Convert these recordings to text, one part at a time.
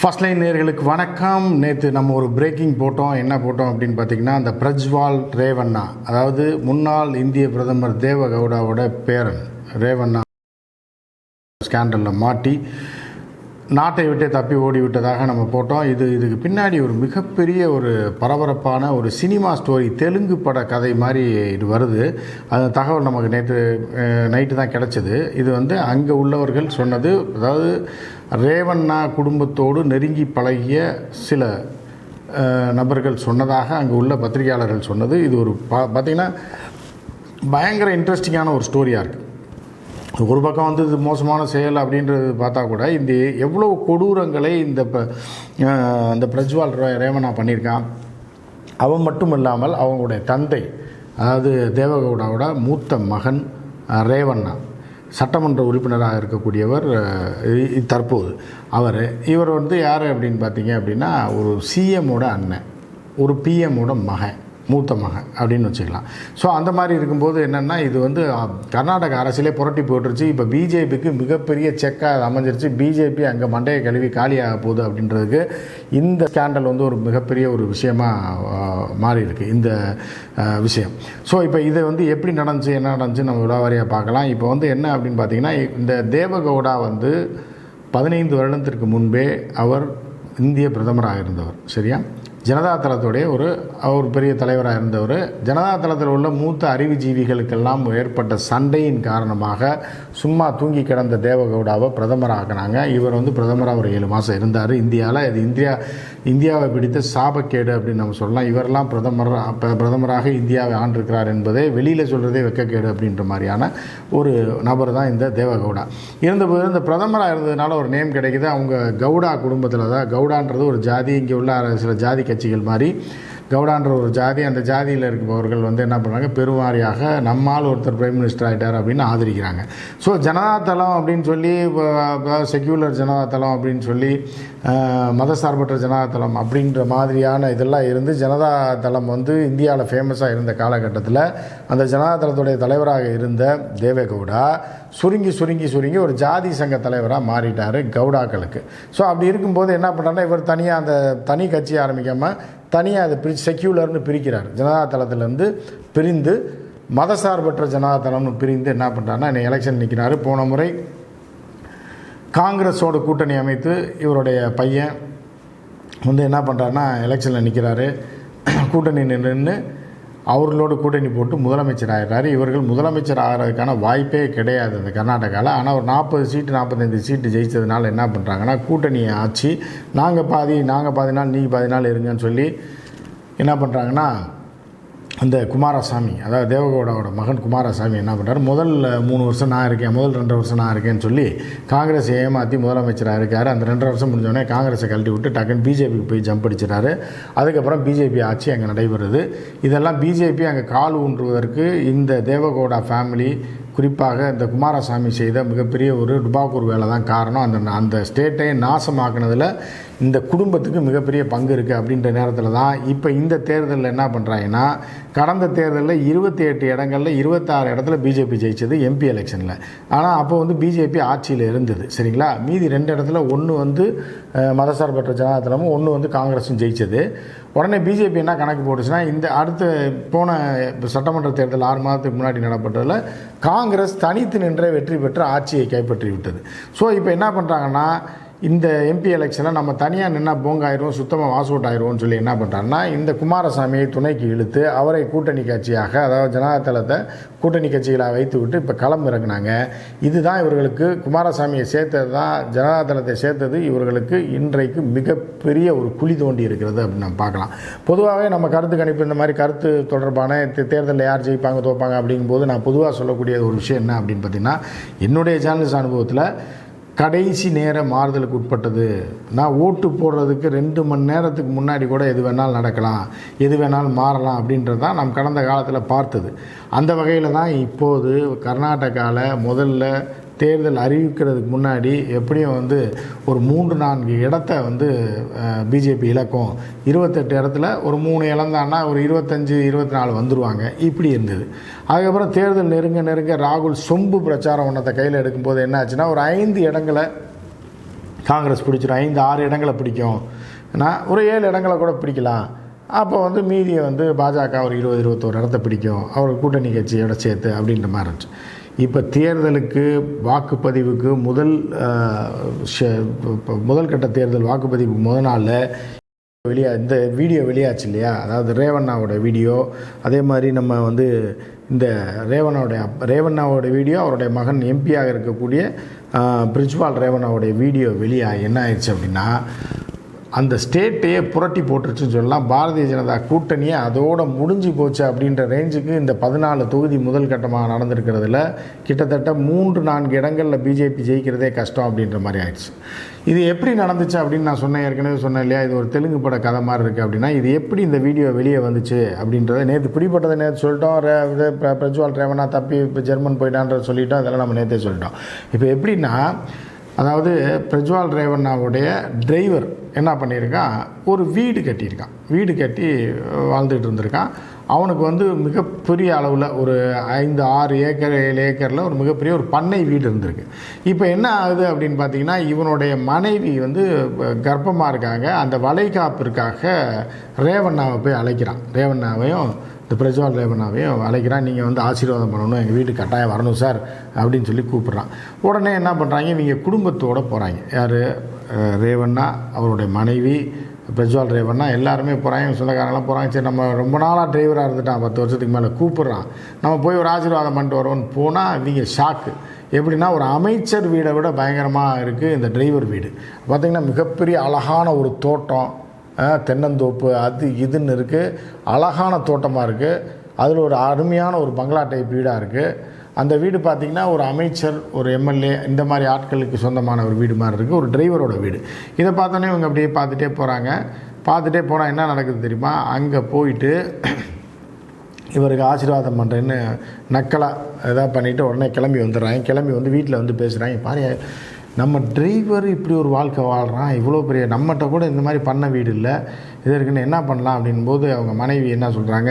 First line நேர்களுக்கு வணக்கம். நேற்று நம்ம ஒரு பிரேக்கிங் போட்டோம். என்ன போட்டோம் அப்படின்னு பார்த்தீங்கன்னா அந்த பிரஜ்வால் ரேவண்ணா அதாவது முன்னாள் இந்திய பிரதமர் தேவகவுடாவோட பேரன் ரேவண்ணா ஸ்கேண்டலில் மாட்டி நாட்டை விட்டே தப்பி ஓடி விட்டதாக நம்ம போட்டோம். இது இதுக்கு பின்னாடி ஒரு மிகப்பெரிய ஒரு பரபரப்பான ஒரு சினிமா ஸ்டோரி தெலுங்கு பட கதை மாதிரி இது வருது. அந்த தகவல் நமக்கு நேற்று நைட்டு தான் கிடச்சிது. இது வந்து அங்கே உள்ளவர்கள் சொன்னது அதாவது ரேவண்ணா குடும்பத்தோடு நெருங்கி பழகிய சில நபர்கள் சொன்னதாக அங்கே உள்ள பத்திரிகையாளர்கள் சொன்னது. இது ஒரு பா பார்த்திங்கன்னா பயங்கர இன்ட்ரெஸ்டிங்கான ஒரு ஸ்டோரியாக இருக்குது ஒரு பக்கம் வந்து இது மோசமான செயல் அப்படின்றது பார்த்தா கூட இந்த எவ்வளோ கொடூரங்களை இந்த ப- இந்த பிரஜ்வால் ரே- ரேவண்ணா பண்ணியிருக்கான். அவன் மட்டும் இல்லாமல் அவங்களுடைய தந்தை அதாவது தேவகவுடாவோட மூத்த மகன் ரேவண்ணா. சட்டமன்ற உறுப்பினராக இருக்கக்கூடியவர் தற்போது. அவர் இவர் வந்து யார் அப்படின்னு பார்த்தீங்க அப்படின்னா ஒரு சிஎம்மோட அண்ணன். ஒரு பிஎம்மோட மகன். மூத்த மகன் அப்படின்னு வச்சுக்கலாம். ஸோ அந்த மாதிரி இருக்கும்போது என்னென்னா இது வந்து கர்நாடக அரசியலே புரட்டி போட்டுருச்சு. இப்போ பிஜேபிக்கு மிகப்பெரிய செக்காக அமைஞ்சிருச்சு. பிஜேபி அங்கே மண்டையை கழுவி காலியாக போகுது அப்படின்றதுக்கு இந்த ஸ்கேண்டல் வந்து ஒரு மிகப்பெரிய ஒரு விஷயமாக மாறி இருக்கு இந்த விஷயம். ஸோ இப்போ இது வந்து எப்படி நடந்துச்சு என்ன நடந்துச்சு நம்ம விடாவாரியாக பார்க்கலாம். இப்போ வந்து என்ன அப்படின்னு பார்த்தீங்கன்னா இந்த தேவகவுடா வந்து பதினைந்து வருடத்திற்கு முன்பே அவர் இந்திய பிரதமராக இருந்தவர். சரியா? ஜனதா தளத்துடைய ஒரு ஒரு பெரிய தலைவராக இருந்தவர். ஜனதா தளத்தில் உள்ள மூத்த அறிவுஜீவிகளுக்கெல்லாம் ஏற்பட்ட சண்டையின் காரணமாக சும்மா தூங்கி கிடந்த தேவகவுடாவை பிரதமராக்குனாங்க. இவர் வந்து பிரதமராக ஒரு ஏழு மாதம் இருந்தார். இந்தியாவில் இது இந்தியா இந்தியாவை பிடித்த சாபக்கேடு அப்படின்னு நம்ம சொல்லலாம். இவரெல்லாம் பிரதமர் பிரதமராக இந்தியாவை ஆண்டிருக்கிறார் என்பதை வெளியில் சொல்கிறதே வெக்கக்கேடு அப்படின்ற மாதிரியான ஒரு நபர் தான் இந்த தேவகவுடா. இருந்தபோது இந்த பிரதமராக இருந்ததுனால ஒரு நேம் கிடைக்குது. அவங்க கவுடா குடும்பத்தில் தான் கவுடான்றது ஒரு ஜாதி. இங்கே உள்ள சில ஜாதி கட்சிகள் மாதிரி கவுடான்ற ஒரு ஜாதி அந்த ஜாதியில் இருப்பவர்கள் வந்து என்ன பண்ணுறாங்க பெருவாரியாக நம்மால் ஒருத்தர் பிரைம் மினிஸ்டர் ஆகிட்டார் அப்படின்னு ஆதரிக்கிறாங்க. ஸோ ஜனதாதளம் அப்படின்னு சொல்லி செக்யூலர் ஜனதாதளம் அப்படின்னு சொல்லி மதசார்பற்ற ஜனதாதளம் அப்படின்ற மாதிரியான இதெல்லாம் இருந்து ஜனதாதளம் வந்து இந்தியாவில் ஃபேமஸாக இருந்த காலகட்டத்தில் அந்த ஜனதாதளத்துடைய தலைவராக இருந்த தேவேகவுடா சுருங்கி சுருங்கி சுருங்கி ஒரு ஜாதி சங்க தலைவராக மாறிட்டார் கவுடாக்களுக்கு ஸோ அப்படி இருக்கும்போது என்ன பண்ணுறாங்கன்னா இவர் தனியாக அந்த தனி கட்சி ஆரம்பிக்காமல் தனியாக அதை பிரி செக்யூலர்னு பிரிக்கிறார். ஜனதாதளத்திலேருந்து பிரிந்து மதசார்பற்ற ஜனதாதளம்னு பிரிந்து என்ன பண்ணுறாருன்னா இன்னைக்கு எலெக்ஷன் நிற்கிறாரு போன முறை காங்கிரஸோட கூட்டணி அமைத்து இவருடைய பையன் வந்து என்ன பண்ணுறாருன்னா எலெக்ஷனில் நிற்கிறாரு கூட்டணி நின்று அவர்களோட கூட்டணி போட்டு முதலமைச்சர் ஆகிறாரு இவர்கள் முதலமைச்சர் ஆகிறதுக்கான வாய்ப்பே கிடையாது அந்த கர்நாடகாவில் ஆனால் ஒரு நாற்பது சீட்டு நாற்பத்தைந்து சீட்டு ஜெயிச்சதுனால என்ன பண்ணுறாங்கன்னா கூட்டணியை ஆச்சு. நாங்கள் பாதி நாங்கள் பாதி நாள் நீங்கள் பாதி நாள் இருங்கன்னு சொல்லி என்ன பண்ணுறாங்கன்னா அந்த குமாரசாமி அதாவது தேவகவுடாவோட மகன் குமாரசாமி என்ன பண்ணுறாரு முதல் மூணு வருஷம் நான் இருக்கேன் முதல் ரெண்டு வருஷம் நான் இருக்கேன்னு சொல்லி காங்கிரஸ் ஏமாற்றி முதலமைச்சராக இருக்கார். அந்த ரெண்டு வருஷம் முடிஞ்சோடனே காங்கிரஸை கழட்டி விட்டு டக்குன்னு பிஜேபிக்கு போய் ஜம்ப் அடிச்சிட்டாரு அதுக்கப்புறம் பிஜேபி ஆட்சி அங்கே நடைபெறுது. இதெல்லாம் பிஜேபி அங்கே கால் ஊன்றுவதற்கு இந்த தேவகவுடா ஃபேமிலி குறிப்பாக இந்த குமாரசாமி செய்த மிகப்பெரிய ஒரு டுபாக்கூர் வேலை தான் காரணம். அந்த அந்த ஸ்டேட்டை நாசமாக்குனதில் இந்த குடும்பத்துக்கு மிகப்பெரிய பங்கு இருக்குது அப்படின்ற நேரத்தில் தான் இப்போ இந்த தேர்தலில் என்ன பண்ணுறாங்கன்னா கடந்த தேர்தலில் இருபத்தி எட்டு இடங்களில் இருபத்தாறு இடத்துல பிஜேபி ஜெயிச்சது எம்பி எலெக்ஷனில் ஆனால் அப்போ வந்து பிஜேபி ஆட்சியில் இருந்தது சரிங்களா? மீதி ரெண்டு இடத்துல ஒன்று வந்து மதசார்பற்ற ஜனதாதளமும் ஒன்று வந்து காங்கிரஸும் ஜெயிச்சது. உடனே பிஜேபி என்ன கணக்கு போட்டுச்சுன்னா இந்த அடுத்த போன சட்டமன்ற தேர்தல் ஆறு மாதத்துக்கு முன்னாடி நடப்பட்டதில் காங்கிரஸ் தனித்து நின்றே வெற்றி பெற்று ஆட்சியை கைப்பற்றி விட்டது ஸோ இப்போ என்ன பண்ணுறாங்கன்னா இந்த எம்பி எலெக்ஷனில் நம்ம தனியாக நின்னா போங்காயிரும் சுத்தமாக வாஸ் அவுட் ஆயிரும்னு சொல்லி என்ன பண்ணுறாங்கன்னா இந்த குமாரசாமியை துணைக்கு இழுத்து அவரை கூட்டணி கட்சியாக அதாவது ஜனதாதளத்தை கூட்டணி கட்சிகளாக வைத்து விட்டு இப்போ களம் இறங்கினாங்க. இதுதான் இவர்களுக்கு குமாரசாமியை சேர்த்தது தான் ஜனதாதளத்தை சேர்த்தது இவர்களுக்கு இன்றைக்கு மிகப்பெரிய ஒரு குழி தோண்டி இருக்கிறது அப்படின்னு நம்ம பார்க்கலாம். பொதுவாகவே நம்ம கருத்து கணிப்பு இந்த மாதிரி கருத்து தொடர்பான தேர்தலில் யார் ஜெயிப்பாங்க தோப்பாங்க அப்படிங்கும்போது நான் பொதுவாக சொல்லக்கூடிய ஒரு விஷயம் என்ன அப்படின்னு பார்த்தீங்கன்னா என்னுடைய சேனல்ஸ் அனுபவத்தில் கடைசி நேர மாறுதலுக்கு உட்பட்டது. நான் ஓட்டு போடுறதுக்கு ரெண்டு மணி நேரத்துக்கு முன்னாடி கூட எது வேணாலும் நடக்கலாம் எது வேணாலும் மாறலாம் அப்படின்றது தான் நாம் கடந்த காலத்தில் பார்த்தது. அந்த வகையில் தான் இப்போது கர்நாடகாவில் முதல்ல தேர்தல் அறிவிக்கிறதுக்கு முன்னாடி எப்படியும் வந்து ஒரு மூன்று நான்கு இடத்த வந்து பிஜேபி இழக்கும். இருபத்தெட்டு இடத்துல ஒரு மூணு இழந்தான்னா ஒரு இருபத்தஞ்சி இருபத்தி நாலு வந்துடுவாங்க இப்படி இருந்தது. அதுக்கப்புறம் தேர்தல் நெருங்க நெருங்க ராகுல் சொம்பு பிரச்சாரம் ஒன்றத்தை கையில் எடுக்கும்போது என்ன ஆச்சுன்னா ஒரு ஐந்து இடங்களை காங்கிரஸ் பிடிச்சிடும் ஐந்து ஆறு இடங்களை பிடிக்கும். நான் ஒரு ஏழு இடங்களை கூட பிடிக்கலாம். அப்போ வந்து மீதியை வந்து பாஜக ஒரு இருபது இருபத்தோரு இடத்த பிடிக்கும். அவர் கூட்டணி கட்சியோட சேர்த்து அப்படின்ற மாதிரி இருந்துச்சு. இப்போ தேர்தலுக்கு வாக்குப்பதிவுக்கு முதல் முதல் கட்ட தேர்தல் வாக்குப்பதிவுக்கு முதல் நாளில் வெளியா இந்த வீடியோ வெளியாச்சு இல்லையா? அதாவது ரேவண்ணாவோட வீடியோ அதே மாதிரி நம்ம வந்து இந்த ரேவண்ணாவுடைய ரேவண்ணாவோட வீடியோ அவருடைய மகன் எம்பியாக இருக்கக்கூடிய பிரிஜ்பால் ரேவண்ணாவுடைய வீடியோ வெளியாக என்ன ஆயிடுச்சு அப்படின்னா அந்த ஸ்டேட்டையே புரட்டி போட்டுருச்சுன்னு சொல்லலாம். பாரதிய ஜனதா கூட்டணியே அதோட முடிஞ்சு போச்சு அப்படின்ற ரேஞ்சுக்கு இந்த பதினாலு தொகுதி முதல் கட்டமாக நடந்திருக்கிறதுல கிட்டத்தட்ட மூன்று நான்கு இடங்களில் பிஜேபி ஜெயிக்கிறதே கஷ்டம் அப்படின்ற மாதிரி ஆயிடுச்சு. இது எப்படி நடந்துச்சு அப்படின்னு நான் சொன்னேன். ஏற்கனவே சொன்னேன் இல்லையா? இது ஒரு தெலுங்கு பட கதை மாதிரி இருக்குது அப்படின்னா இது எப்படி இந்த வீடியோ வெளியே வந்துச்சு அப்படின்றத நேற்று பிடிப்பட்டதை நேற்று சொல்லிட்டோம். ரே இது பிரஜ்வால் ரேவனா தப்பி இப்போ ஜெர்மன் போயிட்டான்ற சொல்லிட்டோம். அதெல்லாம் நம்ம நேற்றே சொல்லிட்டோம். இப்போ எப்படின்னா அதாவது பிரஜ்வால் ரேவண்ணாவுடைய டிரைவர் என்ன பண்ணியிருக்கான்? ஒரு வீடு கட்டியிருக்கான். வீடு கட்டி வாழ்ந்துட்டு இருந்திருக்கான். அவனுக்கு வந்து மிகப்பெரிய அளவில் ஒரு ஐந்து ஆறு ஏக்கர் ஏழு ஏக்கரில் ஒரு மிகப்பெரிய ஒரு பண்ணை வீடு இருந்திருக்கு. இப்போ என்ன ஆகுது அப்படின்னு பார்த்தீங்கன்னா இவனுடைய மனைவி வந்து கர்ப்பமாக இருக்காங்க. அந்த வளைகாப்பிற்காக ரேவண்ணாவை போய் அழைக்கிறான். ரேவண்ணாவையும் இந்த பிரஜ்வால் ரேவனாவையும் அழைக்கிறான். நீங்கள் வந்து ஆசீர்வாதம் பண்ணணும் எங்கள் வீட்டுக்கு கட்டாயம் வரணும் சார் அப்படின்னு சொல்லி கூப்பிட்றான். உடனே என்ன பண்ணுறாங்க இவங்க குடும்பத்தோடு போகிறாங்க யார்? ரேவண்ணா அவருடைய மனைவி பிரஜ்வால் ரேவண்ணா எல்லாருமே போகிறாங்க சொந்தக்காரங்களாம் போகிறாங்க சரி நம்ம ரொம்ப நாளாக டிரைவராக இருந்துட்டான் பத்து வருஷத்துக்கு மேலே கூப்பிட்றான். நம்ம போய் ஒரு ஆசீர்வாதம் பண்ணிட்டு வரோம்னு போனால் இவங்க ஷாக்கு எப்படின்னா ஒரு அமைச்சர் வீடை விட பயங்கரமாக இருக்குது இந்த டிரைவர் வீடு. பார்த்திங்கன்னா மிகப்பெரிய அழகான ஒரு தோட்டம் தென்னந்தோப்பு அது இதுன்னு இருக்குது அழகான தோட்டமாக இருக்குது அதில் ஒரு அருமையான ஒரு பங்களா டைப் வீடாக இருக்குது அந்த வீடு பார்த்திங்கன்னா ஒரு அமைச்சர் ஒரு எம்எல்ஏ இந்த மாதிரி ஆட்களுக்கு சொந்தமான ஒரு வீடு மாதிரி இருக்குது ஒரு டிரைவரோட வீடு. இதை பார்த்தோன்னே இவங்க அப்படியே பார்த்துட்டே போகிறாங்க பார்த்துட்டே போனால் என்ன நடக்குது தெரியுமா? அங்கே போயிட்டு இவருக்கு ஆசீர்வாதம் பண்ணுறேன்னு நக்கலாக இதாக பண்ணிவிட்டு உடனே கிளம்பி வந்துடுறாங்க. கிளம்பி வந்து வீட்டில் வந்து பேசுகிறாங்க பாரு நம்ம டிரைவர் இப்படி ஒரு வாழ்க்கை வாழ்கிறான் இவ்வளோ பெரிய நம்மகிட்ட கூட இந்த மாதிரி பண்ண வீடு இல்லை. இதற்குன்னு என்ன பண்ணலாம் அப்படின்போது அவங்க மனைவி என்ன சொல்கிறாங்க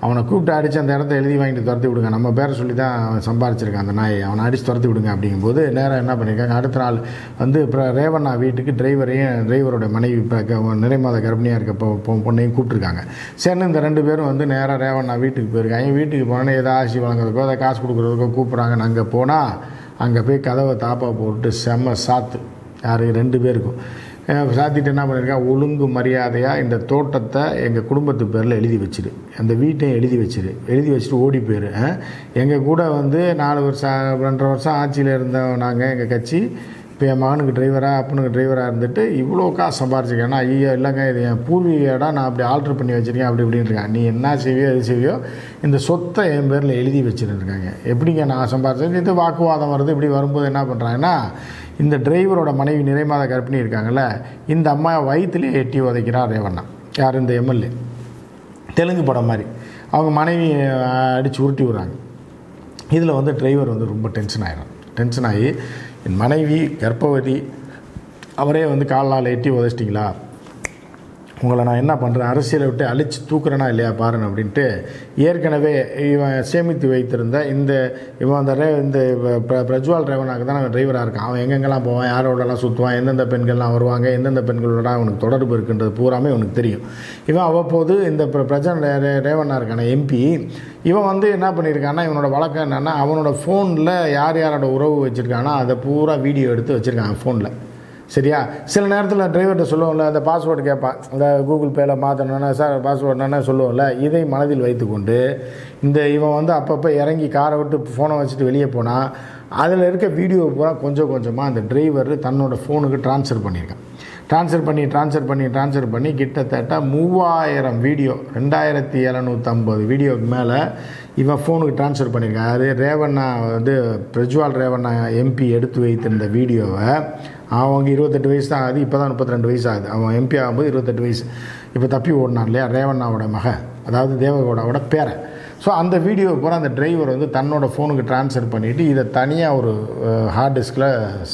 அவனை கூப்பிட்டு அடித்து அந்த இடத்த எழுதி வாங்கிட்டு துரத்தி விடுங்க. நம்ம பேரை சொல்லி தான் அவன் சம்பாரிச்சிருக்கான் அந்த நாயை. அவனை அடித்து துரத்தி விடுங்க அப்படிங்கும்போது நேராக என்ன பண்ணியிருக்காங்க அடுத்த நாள் வந்து இப்போ ரேவண்ணா வீட்டுக்கு டிரைவரையும் டிரைவரோட மனைவி இப்போ நிறைமாத கர்ப்பிணியாக இருக்க பொ- பொண்ணையும் கூப்பிட்ருக்காங்க சரின்னு இந்த ரெண்டு பேரும் வந்து நேராக ரேவண்ணா வீட்டுக்கு போயிருக்காங்க. வீட்டுக்கு போனோன்னே ஏதாவது ஆசி வழங்குறதுக்கோ அதை காசு கொடுக்குறதுக்கோ கூப்பிட்றாங்க அங்கே போனால் அங்கே போய் கதவை தாப்பா போட்டு செம்ம சாத்து. யார்? ரெண்டு பேருக்கும். சாத்திட்டு என்ன பண்ணியிருக்கா ஒழுங்கு மரியாதையாக இந்த தோட்டத்தை எங்கள் குடும்பத்து பேரில் எழுதி வச்சிரு. அந்த வீட்டையும் எழுதி வச்சிரு. எழுதி வச்சுட்டு ஓடி போயிரு. எங்கள் கூட வந்து நாலு வருஷம் ரெண்டரை வருஷம் ஆட்சியில் இருந்தோம் நாங்கள் எங்கள் கட்சி. இப்போ என் மகனுக்கு டிரைவராக அப்பனுக்கு டிரைவராக இருந்துட்டு இவ்வளோ காசு சம்பாரிச்சிருக்கேன். நான் ஐயோ இல்லைங்க இது என் பூர்வீக இடம் நான் அப்படி ஆல்ட்ரு பண்ணி வச்சுருக்கேன் அப்படி இப்படின்னு இருக்கான். நீ என்ன செய்வியோ எது செய்வியோ இந்த சொத்தை என் பேரில் எழுதி வச்சுருந்துருக்காங்க எப்படிங்க நான் சம்பாரிச்சேன்? இது வாக்குவாதம் வருது இப்படி வரும்போது என்ன பண்ணுறாங்கன்னா இந்த டிரைவரோட மனைவி நிறைமாத கர்ப்பிணி இருக்காங்கள்ல இந்த அம்மா வயிற்றுலேயே எட்டி உதைக்கிறான் ரேவண்ணா. யார்? இந்த எம்எல்ஏ தெலுங்கு படம் மாதிரி. அவங்க மனைவி அடித்து உருட்டி விடுறாங்க. இதில் வந்து டிரைவர் வந்து ரொம்ப டென்ஷன் ஆகிடும் டென்ஷன் ஆகி என் மனைவி கர்ப்பவதி அவரே வந்து காலால் எட்டி உதச்சிட்டிங்களா? உங்களை நான் என்ன பண்ணுறேன் அரசியலை விட்டு அழிச்சு தூக்குறேனா இல்லையா பாருங்க அப்படின்ட்டு ஏற்கனவே இவன் சேமித்து வைத்திருந்த இந்த இவன் அந்த ரே இந்த பிர- பிரஜ்வால் ரேவனாக்கு தான் அவன் டிரைவராக இருக்கான். அவன் எங்கெங்கெல்லாம் போவான்? யாரோடலாம் சுற்றுவான் எந்தெந்த பெண்கள்லாம் வருவாங்க? எந்தெந்த பெண்களோட அவனுக்கு தொடர்பு இருக்குன்றது பூராமே அவனுக்கு தெரியும். இவன் அவ்வப்போது இந்த பிரஜன் ரே- ரேவண்ணா இருக்கான எம்பி இவன் வந்து என்ன பண்ணியிருக்கான்னா இவனோட வழக்கம் என்னென்னா அவனோட ஃபோனில் யார் யாரோட உறவு வச்சுருக்கானோ அதை பூரா வீடியோ எடுத்து வச்சுருக்கான் ஃபோனில் சரியா? சில நேரத்தில் டிரைவர்கிட்ட சொல்லுவோம்ல அந்த பாஸ்வேர்டு கேட்பான் இந்த கூகுள் பேயில் மாற்றணும்னா சார் பாஸ்வேர்டுனா சொல்லுவோம்ல இதை மனதில் வைத்துக்கொண்டு இந்த இவன் வந்து அப்பப்போ இறங்கி காரை விட்டு ஃபோனை வச்சுட்டு வெளியே போனால் அதில் இருக்க வீடியோ பூரா கொஞ்சம் கொஞ்சமாக அந்த டிரைவர் தன்னோட ஃபோனுக்கு ட்ரான்ஸ்ஃபர் பண்ணியிருக்கான். ட்ரான்ஸ்ஃபர் பண்ணி ட்ரான்ஸ்ஃபர் பண்ணி ட்ரான்ஸ்ஃபர் பண்ணி கிட்டத்தட்ட மூவாயிரம் வீடியோ ரெண்டாயிரத்தி எழுநூற்றம்பது வீடியோக்கு மேலே இவன் ஃபோனுக்கு ட்ரான்ஸ்ஃபர் பண்ணியிருக்கான் அது ரேவண்ணா வந்து பிரஜ்வால் ரேவண்ணா எம்பி எடுத்து வைத்திருந்த வீடியோவை அவங்க இருபத்தெட்டு வயசு தான் ஆகுது இப்போ தான் முப்பத்தி ரெண்டு வயசு ஆகுது. அவன் எம்பி ஆகும்போது இருபத்தெட்டு வயசு. இப்போ தப்பி ஓடினான் இல்லையா ரேவண்ணாவோட மக அதாவது தேவகோடாவோட பேரை ஸோ அந்த வீடியோ பூரா அந்த டிரைவர் வந்து தன்னோட ஃபோனுக்கு ட்ரான்ஸ்ஃபர் பண்ணிவிட்டு இதை தனியாக ஒரு ஹார்ட் டிஸ்கில்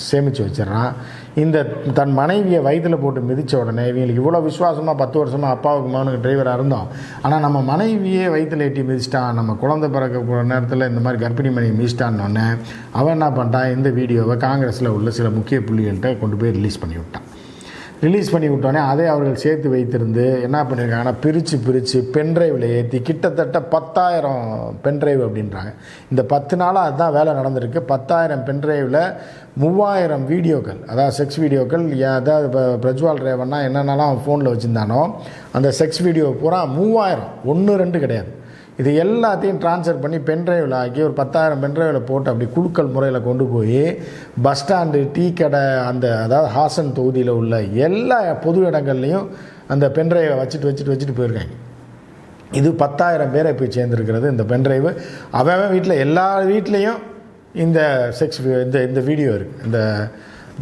சேமித்து வச்சிடுறான். இந்த தன் மனைவியை வயிற்றில் போட்டு மிதித்த உடனே இவங்களுக்கு இவ்வளோ விசுவாசமாக பத்து வருஷமாக அப்பாவுக்கு மகனுக்கு டிரைவராக இருந்தோம். ஆனால் நம்ம மனைவியே வயிற்றில் எட்டி மிதிச்சிட்டான். நம்ம குழந்தை பிறக்க நேரத்தில் இந்த மாதிரி கர்ப்பிணி மனைவி மிதிச்சிட்டான்னொன்னே அவன் என்ன பண்ணிட்டான்? இந்த வீடியோவை காங்கிரஸில் உள்ள சில முக்கிய புள்ளிகள்கிட்ட கொண்டு போய் ரிலீஸ் பண்ணி விட்டான். ரிலீஸ் பண்ணி விட்டோன்னே அதை அவர்கள் சேர்த்து வைத்திருந்து என்ன பண்ணியிருக்காங்கன்னா பிரித்து பிரித்து பென்ட்ரைவில் ஏற்றி கிட்டத்தட்ட பத்தாயிரம் பென்ட்ரைவ் அப்படின்றாங்க. இந்த பத்து நாளாக அதுதான் வேலை நடந்திருக்கு. பத்தாயிரம் பென்ட்ரைவில் மூவாயிரம் வீடியோக்கள் அதாவது செக்ஸ் வீடியோக்கள் அதாவது இப்போ பிரஜ்வால் ரேவன்னா என்னென்னலாம் அவன் ஃபோனில் வச்சுருந்தானோ அந்த செக்ஸ் வீடியோ பூரா மூவாயிரம் ஒன்று ரெண்டு கிடையாது. இது எல்லாத்தையும் ட்ரான்ஸ்ஃபர் பண்ணி பென்ட்ரைவில் ஆக்கி ஒரு பத்தாயிரம் பென்ட்ரைவில் போட்டு அப்படி குழுக்கள் முறையில் கொண்டு போய் பஸ் ஸ்டாண்டு டீ கடை அந்த அதாவது ஹாசன் தொகுதியில் உள்ள எல்லா பொது இடங்கள்லையும் அந்த பென்ட்ரைவை வச்சுட்டு வச்சுட்டு வச்சுட்டு போயிருக்காங்க. இது பத்தாயிரம் பேரை போய் சேர்ந்துருக்கிறது இந்த பென்ட்ரைவு அவன் வீட்டில் எல்லா வீட்லேயும் இந்த செக்ஸ் இந்த இந்த வீடியோ இருக்குது இந்த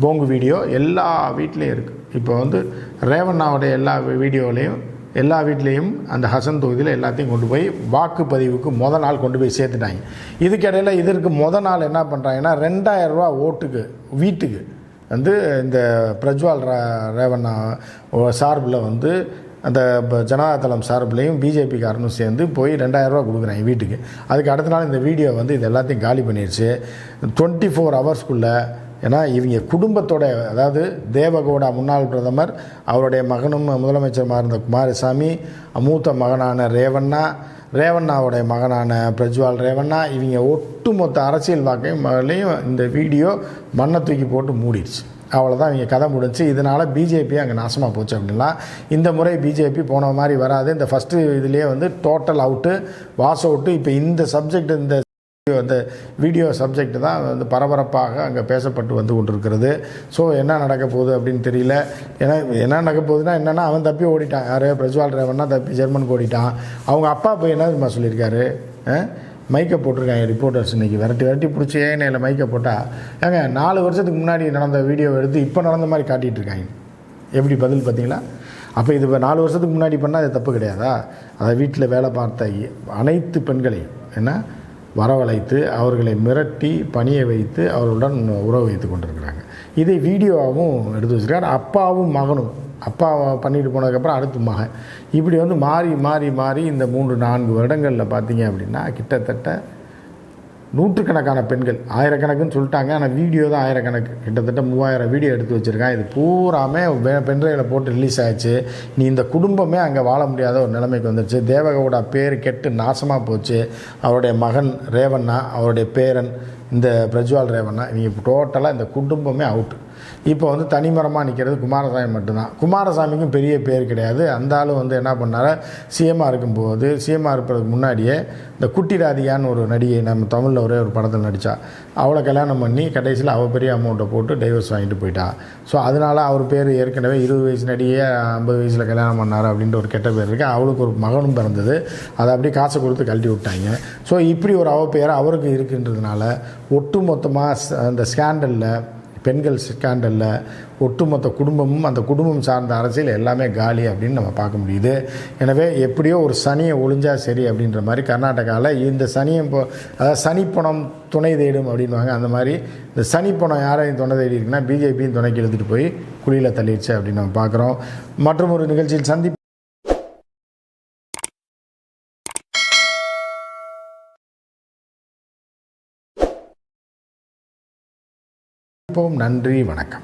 போங்கு வீடியோ எல்லா வீட்லேயும் இருக்குது இப்போ வந்து ரேவண்ணாவுடைய எல்லா வீடியோலையும் எல்லா வீட்லேயும் அந்த ஹசன் தொகுதியில் எல்லாத்தையும் கொண்டு போய் வாக்குப்பதிவுக்கு முத நாள் கொண்டு போய் சேர்த்துட்டாங்க. இதுக்கிடையில் இதற்கு முத நாள் என்ன பண்ணுறாங்கன்னா ரெண்டாயிரம் ரூபா ஓட்டுக்கு வீட்டுக்கு வந்து இந்த பிரஜ்வால் ரேவண்ணா சார்பில் வந்து அந்த ஜனதாதளம் சார்பிலையும் பிஜேபிக்காரனும் சேர்ந்து போய் ரெண்டாயிரரூவா கொடுக்குறாங்க வீட்டுக்கு. அதுக்கு அடுத்த நாள் இந்த வீடியோ வந்து இது எல்லாத்தையும் காலி பண்ணிடுச்சு டுவெண்ட்டி ஃபோர் ஹவர்ஸ்க்குள்ளே ஏன்னா இவங்க குடும்பத்தோட அதாவது தேவகவுடா முன்னாள் பிரதமர் அவருடைய மகனும் முதலமைச்சருமா இருந்த குமாரசாமி மூத்த மகனான ரேவண்ணா ரேவண்ணாவுடைய மகனான பிரஜ்வால் ரேவண்ணா இவங்க ஒட்டுமொத்த அரசியல் வாக்கையும் மகளையும் இந்த வீடியோ மண்ணை தூக்கி போட்டு மூடிடுச்சு. அவ்வளோதான் இவங்க கதை முடிஞ்சு இதனால் பிஜேபி அங்கே நாசமாக போச்சு அப்படின்னா இந்த முறை பிஜேபி போன மாதிரி வராது. இந்த ஃபஸ்ட்டு இதுலேயே வந்து டோட்டல் அவுட்டு வாஸ் அவுட்டு இப்போ இந்த சப்ஜெக்ட் இந்த அந்த வீடியோ சப்ஜெக்ட் தான் வந்து பரபரப்பாக அங்கே பேசப்பட்டு வந்து கொண்டிருக்கிறது. ஸோ என்ன நடக்க போகுது அப்படின்னு தெரியல. ஏன்னா என்ன நடக்க போகுதுன்னா என்னென்னா அவன் தப்பி ஓடிட்டான். யார்? பிரஜ்வால் ரேவன்னா தப்பி ஜெர்மனுக்கு ஓடிட்டான். அவங்க அப்பா போய் என்ன தெரியுமா சொல்லியிருக்காரு? மைக்கை போட்டிருக்காங்க ரிப்போர்ட்டர்ஸ் இன்றைக்கி விரட்டி விரட்டி பிடிச்சி ஏஎன்ஐயில் மைக்கை போட்டால் ஏங்க நாலு வருஷத்துக்கு முன்னாடி நடந்த வீடியோ எடுத்து இப்போ நடந்த மாதிரி காட்டிகிட்டு இருக்காங்க. எப்படி பதில் பார்த்தீங்களா? அப்போ இது இப்போ நாலு வருஷத்துக்கு முன்னாடி பண்ணால் அது தப்பு கிடையாதா? அதை வீட்டில் வேலை பார்த்த அனைத்து பெண்களையும் என்ன? வரவழைத்து அவர்களை மிரட்டி பணிய வைத்து அவர்களுடன் உறவு வைத்து கொண்டிருக்கிறாங்க. இதை வீடியோவாகவும் எடுத்து வச்சுருக்காரு. அப்பாவும் மகனும். அப்பா பண்ணிட்டு போனதுக்கப்புறம் அடுத்து மகன். இப்படி வந்து மாறி மாறி மாறி இந்த மூன்று நான்கு வருடங்களில் பார்த்தீங்க அப்படின்னா கிட்டத்தட்ட நூற்றுக்கணக்கான பெண்கள் ஆயிரக்கணக்குன்னு சொல்லிட்டாங்க. ஆனால் வீடியோ தான் ஆயிரக்கணக்கு. கிட்டத்தட்ட மூவாயிரம் வீடியோ எடுத்து வச்சுருக்கான் இது பூராமே பென்ட்ரைவில் போட்டு ரிலீஸ் ஆயிடுச்சு. நீ இந்த குடும்பமே அங்கே வாழ முடியாத ஒரு நிலைமைக்கு வந்துடுச்சு தேவகவுடா பேர் கெட்டு நாசமாக போச்சு. அவருடைய மகன் ரேவண்ணா அவருடைய பேரன் இந்த பிரஜ்வால் ரேவண்ணா இவங்க டோட்டலாக இந்த குடும்பமே அவுட்டு இப்போ வந்து தனிமரமாக நிற்கிறது குமாரசாமி மட்டும்தான். குமாரசாமிக்கும் பெரிய பேர் கிடையாது. அந்த ஆளும் வந்து என்ன பண்ணார்? சிஎம்மாக இருக்கும்போது சிஎம்மாக இருப்பதுக்கு முன்னாடியே இந்த குட்டி ராதிகான்னு ஒரு நடிகை நம்ம தமிழில் ஒரே ஒரு படத்தில் நடித்தா அவளை கல்யாணம் பண்ணி கடைசியில் அவள் பெரிய அமௌண்ட்டை போட்டு டைவர்ஸ் வாங்கிட்டு போயிட்டா. ஸோ அதனால் அவர் பேர் ஏற்கனவே இருபது வயசு நடிகையே ஐம்பது வயசில் கல்யாணம் பண்ணார் அப்படின்ற ஒரு கெட்ட பேர் இருக்குது அவளுக்கு ஒரு மகனும் பிறந்தது. அதை அப்படியே காசை கொடுத்து கழட்டி விட்டாங்க. ஸோ இப்படி ஒரு அவ பேர் அவருக்கு இருக்குன்றதுனால ஒட்டு மொத்தமாக அந்த ஸ்கேண்டலில் பெண்கள் ஸ்கேண்டலில் ஒட்டுமொத்த குடும்பமும் அந்த குடும்பம் சார்ந்த அரசியல் எல்லாமே காலி அப்படின்னு நம்ம பார்க்க முடியுது. எனவே எப்படியோ ஒரு சனியை ஒழிஞ்சா சரி அப்படின்ற மாதிரி கர்நாடகாவில் இந்த சனியை இப்போ அதாவது சனிப்பணம் துணை தேடும் அப்படின்வாங்க அந்த மாதிரி இந்த சனிப்பணம் யாரையும் துணை தேடி இருக்குன்னா பிஜேபியும் துணைக்கு எடுத்துகிட்டு போய் குழியில் தள்ளிடுச்சு அப்படின்னு நம்ம பார்க்குறோம். மற்றும் ஒரு நிகழ்ச்சியில் சந்திப்பு சந்தி நன்றி வணக்கம்.